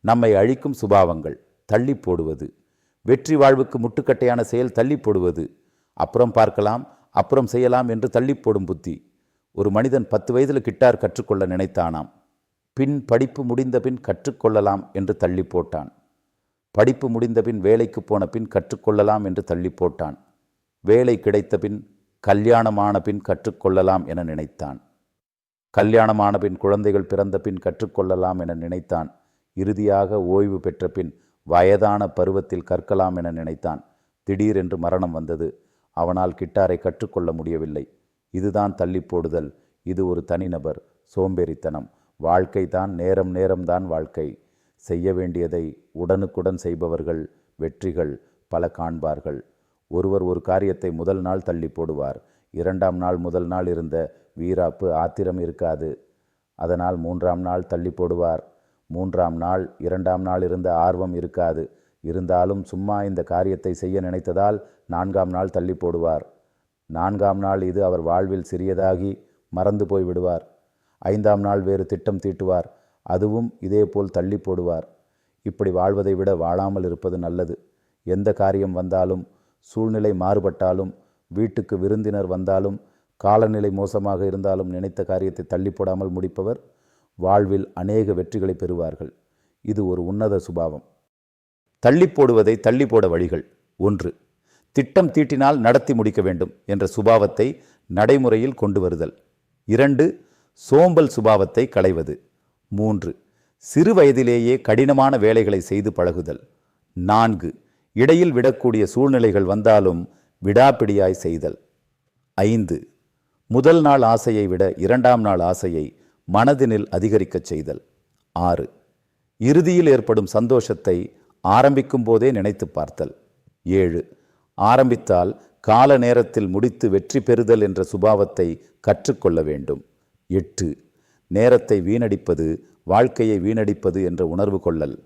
நம்மை அழிக்கும் சுபாவங்கள் தள்ளி போடுவது. வெற்றி வாழ்வுக்கு முட்டுக்கட்டையான செயல் தள்ளி போடுவது. அப்புறம் பார்க்கலாம் அப்புறம் செய்யலாம் என்று தள்ளி போடும் புத்தி. ஒரு மனிதன் பத்து வயதில் கிட்டார் கற்றுக்கொள்ள நினைத்தானாம். பின் படிப்பு முடிந்த பின் கற்றுக்கொள்ளலாம் என்று தள்ளி போட்டான். படிப்பு முடிந்த பின் வேலைக்கு போன பின் கற்றுக்கொள்ளலாம் என்று தள்ளி போட்டான். வேலை கிடைத்த பின் கல்யாணமான பின் கற்றுக்கொள்ளலாம் என நினைத்தான். கல்யாணமான பின் குழந்தைகள் பிறந்த பின் கற்றுக்கொள்ளலாம் என நினைத்தான். இறுதியாக ஓய்வு பெற்ற பின் வயதான பருவத்தில் கற்கலாம் என நினைத்தான். திடீரென்று மரணம் வந்தது. அவனால் கிட்டாரை கற்றுக்கொள்ள முடியவில்லை. இதுதான் தள்ளி போடுதல். இது ஒரு தனிநபர். சோம்பேறித்தனம். வாழ்க்கை தான் நேரம் நேரம்தான் வாழ்க்கை. செய்ய வேண்டியதை உடனுக்குடன் செய்பவர்கள் வெற்றிகள் பல காண்பார்கள். ஒருவர் ஒரு காரியத்தை முதல் நாள் தள்ளி போடுவார். இரண்டாம் நாள் முதல் நாள் இருந்த வீராப்பு ஆத்திரம் இருக்காது. அதனால் மூன்றாம் நாள் தள்ளி போடுவார். மூன்றாம் நாள் இரண்டாம் நாள் இருந்த ஆர்வம் இருக்காது. இருந்தாலும் சும்மா இந்த காரியத்தை செய்ய நினைத்ததால் நான்காம் நாள் தள்ளி போடுவார். நான்காம் நாள் இது அவர் வாழ்வில் சிறியதாகி மறந்து போய் விடுவார். ஐந்தாம் நாள் வேறு திட்டம் தீட்டுவார். அதுவும் இதேபோல் தள்ளி போடுவார். இப்படி வாழ்வதை விட வாழாமல் இருப்பது நல்லது. எந்த காரியம் வந்தாலும் சூழ்நிலை மாறுபட்டாலும் வீட்டுக்கு விருந்தினர் வந்தாலும் காலநிலை மோசமாக இருந்தாலும் நினைத்த காரியத்தை தள்ளி போடாமல் முடிப்பவர் வாழ்வில் அநேக வெற்றிகளை பெறுவார்கள். இது ஒரு உன்னத சுபாவம். தள்ளி போடுவதை தள்ளி போட வழிகள் ஒன்று. திட்டம் தீட்டினால் நடத்தி முடிக்க வேண்டும் என்ற சுபாவத்தை நடைமுறையில் கொண்டு வருதல். இரண்டு சோம்பல் சுபாவத்தை களைவது. மூன்று சிறு வயதிலேயே கடினமான வேலைகளை செய்து பழகுதல். நான்கு இடையில் விடக்கூடிய சூழ்நிலைகள் வந்தாலும் விடாப்பிடியாய் செய்தல். ஐந்து முதல் நாள் ஆசையை விட இரண்டாம் நாள் ஆசையை மனதினில் அதிகரிக்கச் செய்தல். ஆறு. இறுதியில் ஏற்படும் சந்தோஷத்தை ஆரம்பிக்கும் போதே நினைத்து பார்த்தல். ஏழு. ஆரம்பித்தால் கால நேரத்தில் முடித்து வெற்றி பெறுதல் என்ற சுபாவத்தை கற்றுக்கொள்ள வேண்டும். எட்டு. நேரத்தை வீணடிப்பது வாழ்க்கையை வீணடிப்பது என்ற உணர்வு கொள்ளல்.